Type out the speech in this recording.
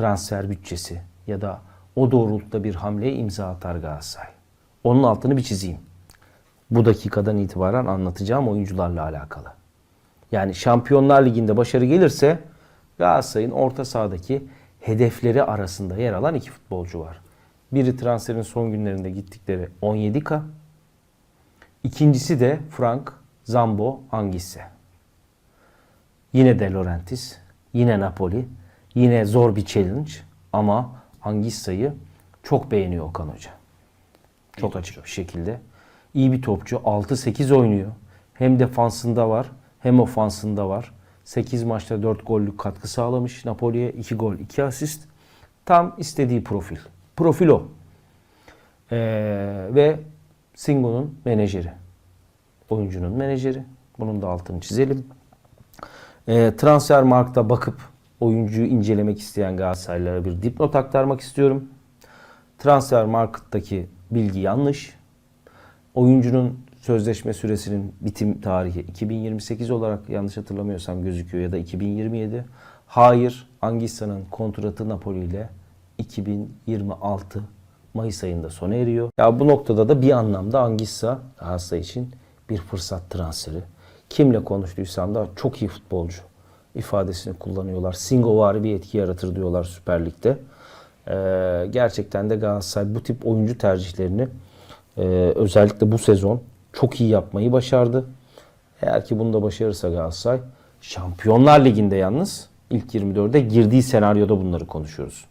transfer bütçesi ya da o doğrultuda bir hamleye imza atar Galatasaray? Onun altını bir çizeyim. Bu dakikadan itibaren anlatacağım oyuncularla alakalı. Yani Şampiyonlar Ligi'nde başarı gelirse Galatasaray'ın orta sahadaki hedefleri arasında yer alan iki futbolcu var. Biri transferin son günlerinde gittikleri 17K. İkincisi de Frank Zambo Angisse. Yine De Laurentiis, yine Napoli, yine zor bir challenge ama Angissa'yı çok beğeniyor Okan Hoca. Çok açık bir şekilde. İyi bir topçu. 6-8 oynuyor. Hem defansında var hem ofansında var. 8 maçta 4 gollük katkı sağlamış. Napoli'ye 2 gol 2 asist. Tam istediği profil. Profil o. Ee, ve Singo'nun menajeri. Oyuncunun menajeri. Bunun da altını çizelim. E, transfer markta bakıp oyuncuyu incelemek isteyen Galatasaraylılara bir dipnot aktarmak istiyorum. Transfer markettaki bilgi yanlış. Oyuncunun sözleşme süresinin bitim tarihi 2028 olarak yanlış hatırlamıyorsam gözüküyor ya da 2027. Hayır, Angissa'nın kontratı Napoli ile 2026 Mayıs ayında sona eriyor. Ya bu noktada da bir anlamda Angissa Galatasaray için bir fırsat transferi. Kimle konuştuysam da çok iyi futbolcu ifadesini kullanıyorlar. Singovari bir etki yaratır diyorlar Süper Lig'de. Ee, gerçekten de Galatasaray bu tip oyuncu tercihlerini e, özellikle bu sezon çok iyi yapmayı başardı. Eğer ki bunu da başarırsa Galatasaray Şampiyonlar Ligi'nde yalnız ilk 24'e girdiği senaryoda bunları konuşuyoruz.